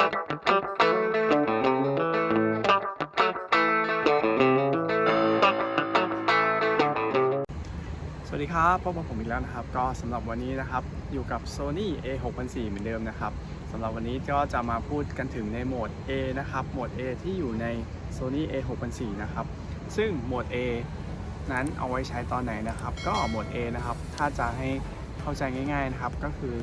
สวัสดีครับพบกับผมอีกแล้วนะครับ ก็สำหรับวันนี้นะครับอยู่กับ Sony A6004 เหมือนเดิมนะครับสำหรับวันนี้ก็จะมาพูดกันถึงในโหมด A นะครับโหมด A ที่อยู่ใน Sony A6004 นะครับซึ่งโหมด A นั้นเอาไว้ใช้ตอนไหนนะครับ ก็โหมด A นะครับถ้าจะให้เข้าใจง่าย ๆนะครับ ก็คือ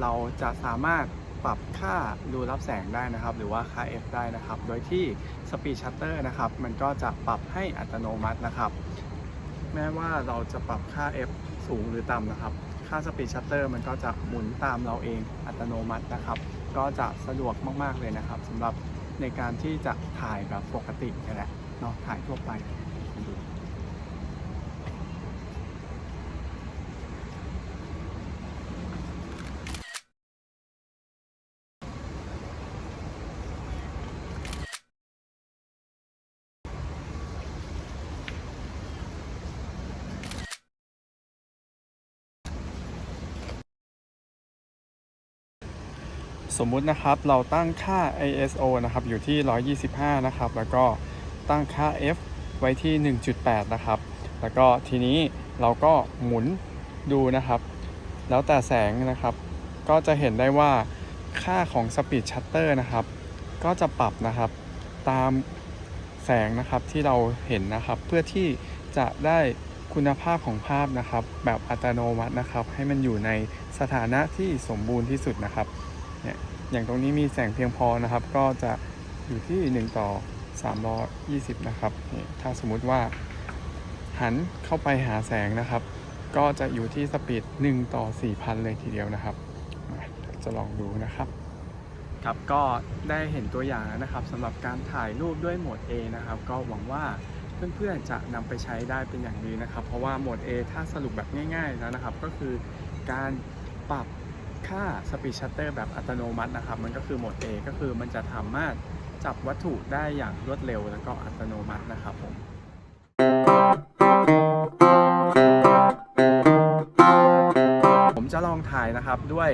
เราจะสามารถ ปรับค่ารูรับแสงได้นะครับ หรือว่าค่า f ได้นะครับ โดยที่ Speed Shutter นะครับ มันก็จะปรับให้อัตโนมัตินะครับ แม้ว่าเราจะปรับค่า f สูงหรือต่ำนะครับ ค่า speed shutter มันก็จะหมุนตามเราเองอัตโนมัตินะครับ ก็จะสะดวกมาก ๆ เลยนะครับสำหรับในการที่จะถ่ายแบบปกตินี่แหละเนาะถ่ายทั่วไปดู สมมุตินะครับเราตั้งค่า ISO นะครับอยู่ที่ 125 นะครับ แล้วก็ตั้งค่า f ไว้ที่ 1.8 นะครับ แล้วก็ทีนี้เราก็หมุนดูนะครับ แล้วแต่แสงนะครับ ก็จะเห็นได้ว่าค่าของ Speed Shutter นะครับ ก็จะปรับนะครับตามแสงนะครับที่เราเห็นนะครับ เพื่อที่จะได้คุณภาพของภาพนะครับ แบบอัตโนมัตินะครับ ให้มันอยู่ในสถานะที่สมบูรณ์ที่สุดนะครับ อย่างตรงนี้มีแสงเพียงพอนะครับ ก็จะอยู่ที่ 1 ต่อ 320 นะครับนี่ถ้าสมมุติว่าหันเข้าไปหาแสงนะครับ ก็จะอยู่ที่สปีด 1 ต่อ 4,000 เลยทีเดียวนะครับ จะลองดูนะครับครับก็ได้เห็นตัวอย่างแล้วนะครับสำหรับการถ่ายรูปด้วยโหมด A นะครับ ก็หวังว่าเพื่อนๆจะนำไปใช้ได้เป็นอย่างดีนะครับ เพราะว่าโหมด A ถ้าสรุปแบบง่ายๆแล้วนะครับ ก็คือการปรับ ค่า Speed Shutter แบบอัตโนมัตินะครับ มันก็คือโหมด A ก็คือมันจะสามารถจับวัตถุได้อย่างรวดเร็วแล้วก็อัตโนมัตินะครับผมผมจะลองถ่ายนะครับด้วย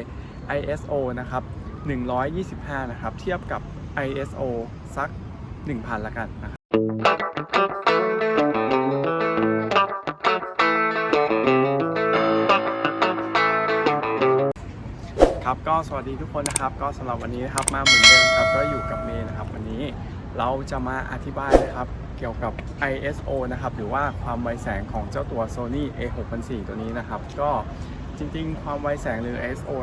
ISO นะครับ 125 นะครับ เทียบกับ ISO สัก 1,000 ละกันนะครับ ครับก็สวัสดีทุกคนนะครับ ก็สำหรับวันนี้นะครับมาเหมือนเดิมครับก็อยู่กับเมย์นะครับ วันนี้เราจะมาอธิบายนะครับเกี่ยวกับ ISO นะครับหรือว่าความไวแสงของเจ้าตัว Sony A6004 ตัวนี้นะครับ ก็จริงๆ ความไวแสงหรือ ISO